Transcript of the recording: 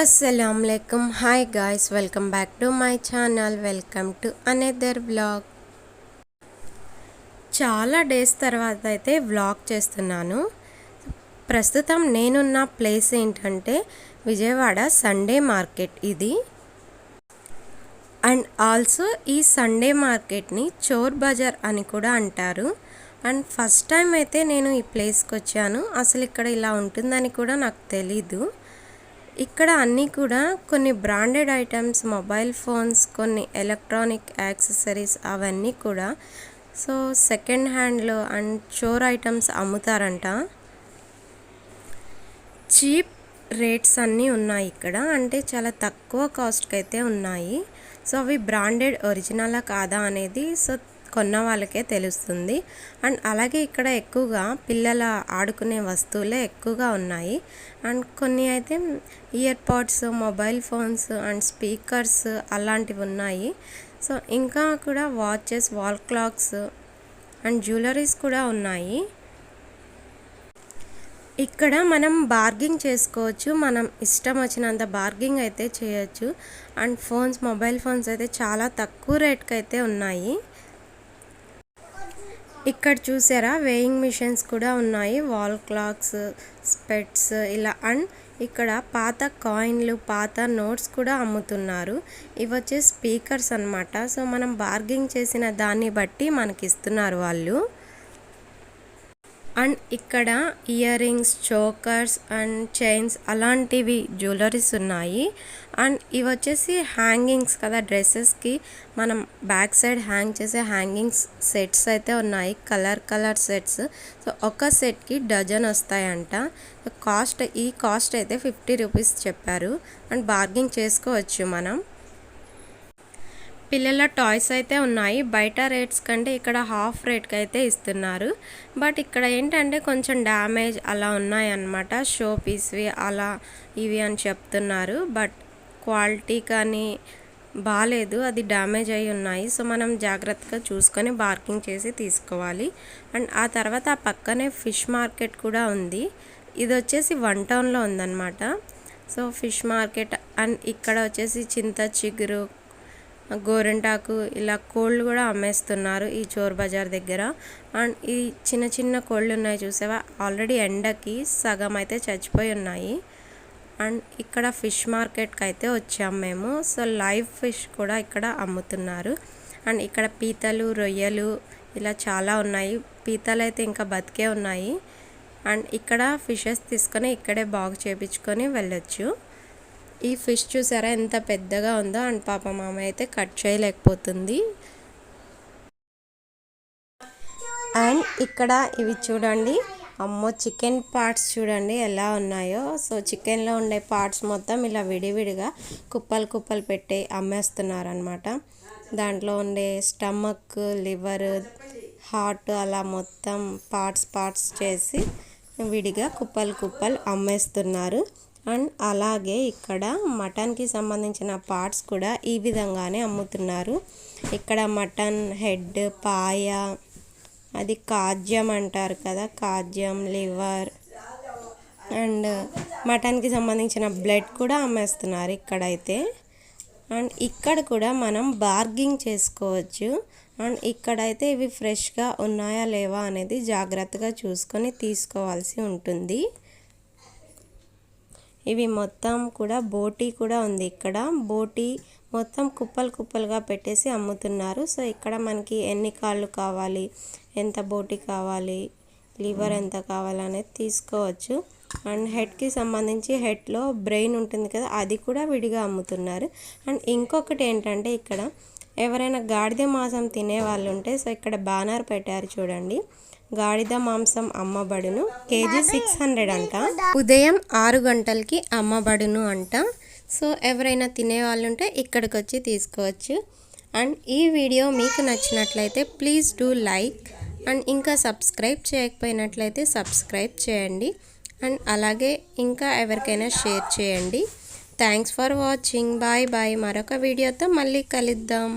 అస్సలంకం hi guys welcome back to my channel welcome to another vlog చాలా days తర్వాత అయితే vlog చేస్తున్నాను. ప్రస్తుతం నేనున్న ప్లేస్ ఏంటంటే విజయవాడ సండే మార్కెట్ ఇది. అండ్ ఆల్సో ఈ సండే మార్కెట్ని చోర్ బజార్ అని కూడా అంటారు. అండ్ ఫస్ట్ టైం అయితే నేను ఈ ప్లేస్కి వచ్చాను. అసలు ఇక్కడ ఇలా ఉంటుందని కూడా నాకు తెలీదు. ఇక్కడ అన్నీ కూడా కొన్ని బ్రాండెడ్ ఐటమ్స్ మొబైల్ ఫోన్స్ కొన్ని ఎలక్ట్రానిక్ యాక్సెసరీస్ అవన్నీ కూడా. సో సెకండ్ హ్యాండ్లో అండ్ షోర్ ఐటమ్స్ అమ్ముతారంట. చీప్ రేట్స్ అన్నీ ఉన్నాయి ఇక్కడ. అంటే చాలా తక్కువ కాస్ట్కి అయితే ఉన్నాయి. సో అవి బ్రాండెడ్ ఒరిజినలా కాదా అనేది సో కొన్న వాళ్ళకే తెలుస్తుంది. అండ్ అలాగే ఇక్కడ ఎక్కువగా పిల్లల ఆడుకునే వస్తువులే ఎక్కువగా ఉన్నాయి. అండ్ కొన్ని అయితే earpods mobile phones and speakers అలాంటివి ఉన్నాయి. సో ఇంకా కూడా watches wall clocks and jewelleries కూడా ఉన్నాయి. ఇక్కడ మనం బార్గింగ్ చేసుకోవచ్చు. మనం ఇష్టం వచ్చినంత బార్గింగ్ అయితే చేయొచ్చు. అండ్ ఫోన్స్ మొబైల్ ఫోన్స్ అయితే చాలా తక్కువ రేట్కి అయితే ఉన్నాయి. ఇక్కడ చూసారా? వేయింగ్ మిషన్స్ కూడా ఉన్నాయి. వాల్ క్లాక్స్ స్పెట్స్ ఇలా. అండ్ ఇక్కడ పాత కాయిన్లు పాత నోట్స్ కూడా అమ్ముతున్నారు. ఇవి వచ్చే స్పీకర్స్ అనమాట సో మనం బార్గింగ్ చేసిన దాన్ని బట్టి మనకి ఇస్తున్నారు వాళ్ళు. అండ్ ఇక్కడ ear rings chokers and chains అలాంటివి జ్యువెలరీస్ ఉన్నాయి. అండ్ ఇవి వచ్చేసి హ్యాంగింగ్స్ కదా డ్రెస్సెస్కి. మనం బ్యాక్ సైడ్ హ్యాంగ్ చేసే హ్యాంగింగ్స్ సెట్స్ అయితే ఉన్నాయి. Colour colour sets. సో ఒక సెట్కి డజన్ వస్తాయంట. కాస్ట్ ఈ కాస్ట్ అయితే ఫిఫ్టీ రూపీస్ చెప్పారు. అండ్ బార్గింగ్ చేసుకోవచ్చు మనం. పిల్లల టాయ్స్ అయితే ఉన్నాయి. బయట రేట్స్ కంటే ఇక్కడ హాఫ్ రేట్కి అయితే ఇస్తున్నారు. బట్ ఇక్కడ ఏంటంటే కొంచెం డ్యామేజ్ అలా ఉన్నాయన్నమాట. షో పీస్వి అలా ఇవి అని చెప్తున్నారు. బట్ క్వాలిటీ కానీ బాగాలేదు అది డ్యామేజ్ అయి ఉన్నాయి. సో మనం జాగ్రత్తగా చూసుకొని బార్కింగ్ చేసి తీసుకోవాలి. అండ్ ఆ తర్వాత ఆ పక్కనే ఫిష్ మార్కెట్ కూడా ఉంది. ఇది వచ్చేసి వన్ టౌన్లో ఉందన్నమాట. సో ఫిష్ మార్కెట్ అండ్ ఇక్కడ వచ్చేసి చింత చిగురు గోరింటాకు ఇలా కోళ్ళు కూడా అమ్మేస్తున్నారు ఈ చోర్ బజార్ దగ్గర. అండ్ ఈ చిన్న చిన్న కోళ్ళు ఉన్నాయి చూసావా? ఆల్రెడీ ఎండకి సగం అయితే చచ్చిపోయి ఉన్నాయి. అండ్ ఇక్కడ ఫిష్ మార్కెట్కి అయితే వచ్చాము మేము. సో లైవ్ ఫిష్ కూడా ఇక్కడ అమ్ముతున్నారు. అండ్ ఇక్కడ పీతలు రొయ్యలు ఇలా చాలా ఉన్నాయి. పీతలు అయితే ఇంకా బతికే ఉన్నాయి. అండ్ ఇక్కడ ఫిషెస్ తీసుకొని ఇక్కడే బాగు చేపించుకొని వెళ్ళొచ్చు. ఈ ఫిష్ చూసారా ఎంత పెద్దగా ఉందో అండ్ పాప మామ అయితే కట్ చేయలేకపోతుంది. అండ్ ఇక్కడ ఇవి చూడండి అమ్మో చికెన్ పార్ట్స్ చూడండి ఎలా ఉన్నాయో. సో చికెన్లో ఉండే పార్ట్స్ మొత్తం ఇలా విడివిడిగా కుప్పలు కుప్పలు పెట్టి అమ్మేస్తున్నారనమాట దాంట్లో ఉండే స్టమక్ లివర్ హార్ట్ అలా మొత్తం పార్ట్స్ పార్ట్స్ చేసి విడిగా కుప్పలు కుప్పలు అమ్మేస్తున్నారు. అండ్ అలాగే ఇక్కడ మటన్కి సంబంధించిన పార్ట్స్ కూడా ఈ విధంగానే అమ్ముతున్నారు. ఇక్కడ మటన్ హెడ్ పాయ అది కాజ్యం అంటారు కదా కాజ్యం లివర్ అండ్ మటన్కి సంబంధించిన బ్లడ్ కూడా అమ్మేస్తున్నారు ఇక్కడైతే. అండ్ ఇక్కడ కూడా మనం బార్గింగ్ చేసుకోవచ్చు. అండ్ ఇక్కడైతే ఇవి ఫ్రెష్గా ఉన్నాయా లేవా అనేది జాగ్రత్తగా చూసుకొని తీసుకోవాల్సి ఉంటుంది. ఇవి మొత్తం కూడా బోటీ కూడా ఉంది ఇక్కడ. బోటీ మొత్తం కుప్పలు కుప్పలుగా పెట్టేసి అమ్ముతున్నారు. సో ఇక్కడ మనకి ఎన్ని కాళ్ళు కావాలి ఎంత బోటీ కావాలి లివర్ ఎంత కావాలనేది తీసుకోవచ్చు. అండ్ హెడ్కి సంబంధించి హెడ్లో బ్రెయిన్ ఉంటుంది కదా అది కూడా విడిగా అమ్ముతున్నారు. అండ్ ఇంకొకటి ఏంటంటే ఇక్కడ ఎవరైనా గాడిద మాంసం తినే వాళ్ళు ఉంటే సో ఇక్కడ బానర్ పెట్టారు చూడండి. గాడిద మాంసం అమ్మబడును కేజీ సిక్స్ హండ్రెడ్ అంట. ఉదయం ఆరు గంటలకి అమ్మబడును అంట. సో ఎవరైనా తినే వాళ్ళు ఉంటే ఇక్కడికి వచ్చి తీసుకోవచ్చు. అండ్ ఈ వీడియో మీకు నచ్చినట్లయితే ప్లీజ్ డూ లైక్ అండ్ ఇంకా సబ్స్క్రైబ్ చేయకపోయినట్లయితే సబ్స్క్రైబ్ చేయండి. అండ్ అలాగే ఇంకా ఎవరికైనా షేర్ చేయండి. Thanks for watching bye bye మరొక వీడియోతో మళ్ళీ కలుద్దాం.